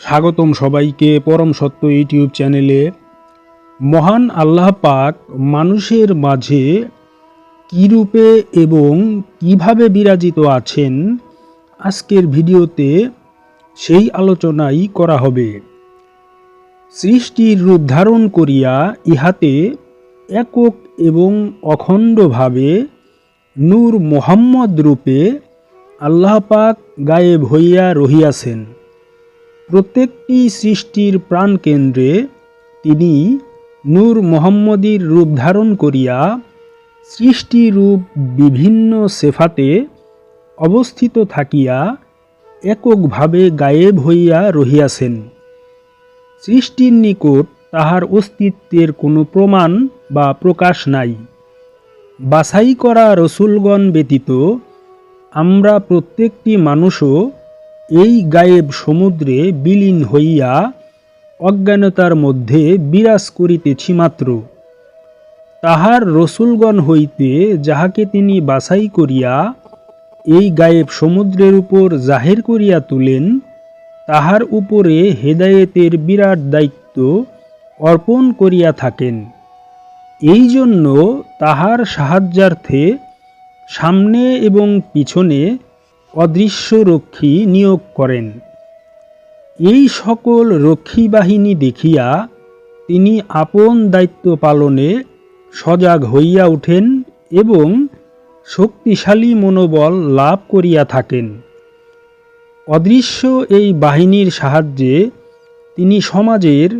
স্বাগতম সবাইকে পরম সত্য ইউটিউব চ্যানেলে। মহান আল্লাহ পাক মানুষের মাঝে কী রূপে এবং কীভাবে বিরাজিত আছেন আজকের ভিডিওতে সেই আলোচনাই করা হবে। সৃষ্টির রূপ ধারণ করিয়া ইহাতে একক এবং অখণ্ডভাবে নূর মোহাম্মদ রূপে আল্লাহ পাক গায়েব হইয়া রহিয়াছেন। প্রত্যেকটি সৃষ্টির প্রাণকেন্দ্রে তিনি নূর মোহাম্মদীর রূপ ধারণ করিয়া সৃষ্টি রূপ বিভিন্ন সেফাতে অবস্থিত থাকিয়া এককভাবে গায়েব হইয়া রহিয়াছেন। সৃষ্টির নিকট তাহার অস্তিত্বের কোনো প্রমাণ বা প্রকাশ নাই। বাছাই করা রসুলগণ ব্যতীত আমরা প্রত্যেকটি মানুষও এই গায়েব সমুদ্রে বিলীন হইয়া অজ্ঞানতার মধ্যে বিরাজ করিতেছি মাত্র। তাহার রসুলগণ হইতে যাহাকে তিনি বাছাই করিয়া এই গায়েব সমুদ্রের উপর জাহের করিয়া তুলেন, তাহার উপরে হেদায়েতের বিরাট দায়িত্ব অর্পণ করিয়া থাকেন। এই জন্য তাহার সাহায্যার্থে সামনে এবং পিছনে অদৃশ্য রক্ষী নিয়োগ করেন। এই সকল রক্ষী বাহিনী দেখিয়া তিনি আপন দায়িত্ব পালনে সজাগ হইয়া ওঠেন এবং শক্তিশালী মনোবল লাভ করিয়া থাকেন। অদৃশ্য এই বাহিনীর সাহায্যে তিনি সমাজের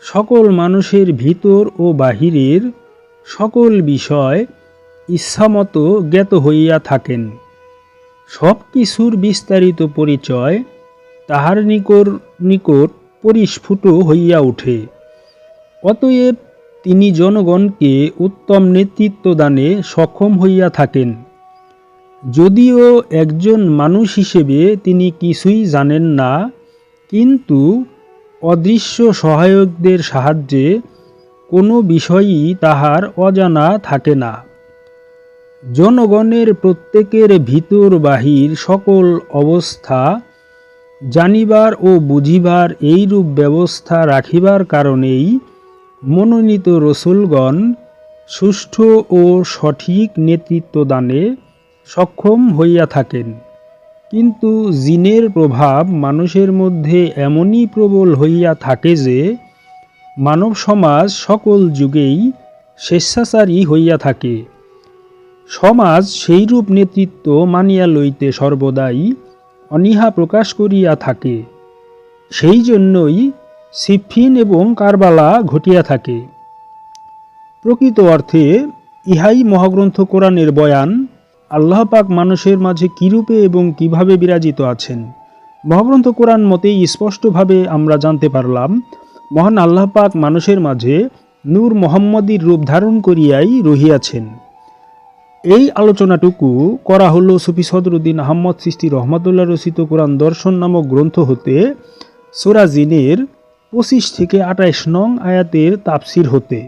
সকল মানুষের ভিতর ও বাহিরের সকল বিষয় ইচ্ছামতো জ্ঞাত হইয়া থাকেন। সব কিছুর বিস্তারিত পরিচয় তাহার নিকর, নিকট পরিস্ফুট হইয়া ওঠে। অতএব তিনি জনগণকে উত্তম নেতৃত্ব দানে সক্ষম হইয়া থাকেন। যদিও একজন মানুষ হিসেবে তিনি কিছুই জানেন না, কিন্তু অদৃশ্য সহায়কদের সাহায্যে কোনো বিষয়ই তাহার অজানা থাকে না। জনগণের প্রত্যেকের ভিতর বাহির সকল অবস্থা জানিবার ও বুঝিবার এইরূপ ব্যবস্থা রাখিবার কারণেই মনোনীত রসুলগণ সুষ্ঠু ও সঠিক নেতৃত্ব দানে সক্ষম হইয়া থাকেন। কিন্তু জিনের প্রভাব মানুষের মধ্যে এমনই প্রবল হইয়া থাকে যে মানব সমাজ সকল যুগেই স্বেচ্ছাচারী হইয়া থাকে। সমাজ সেইরূপ নেতৃত্ব মানিয়া লইতে সর্বদাই অনীহা প্রকাশ করিয়া থাকে। সেই জন্যই সিফিন এবং কারবালা ঘটিয়া থাকে। প্রকৃত অর্থে ইহাই মহাগ্রন্থ কোরআনের বয়ান, আল্লাহ পাক মানুষের মাঝে কীরূপে এবং কীভাবে বিরাজিত আছেন। মহাগ্রন্থ কোরআন মতে স্পষ্টভাবে আমরা জানতে পারলাম, মহান আল্লাহ পাক মানুষের মাঝে নূর মোহাম্মদীর রূপ ধারণ করিয়াই রহিয়াছেন। এই আলোচনাটুকু করা হলো সুফি সদরুদ্দিন আহম্মদ সৃষ্টি রহমতুল্লাহ রচিত কোরআন দর্শন নামক গ্রন্থ হতে সোরাজিনের পঁচিশ থেকে আঠাইশ নং আয়াতের তাপসির হতে।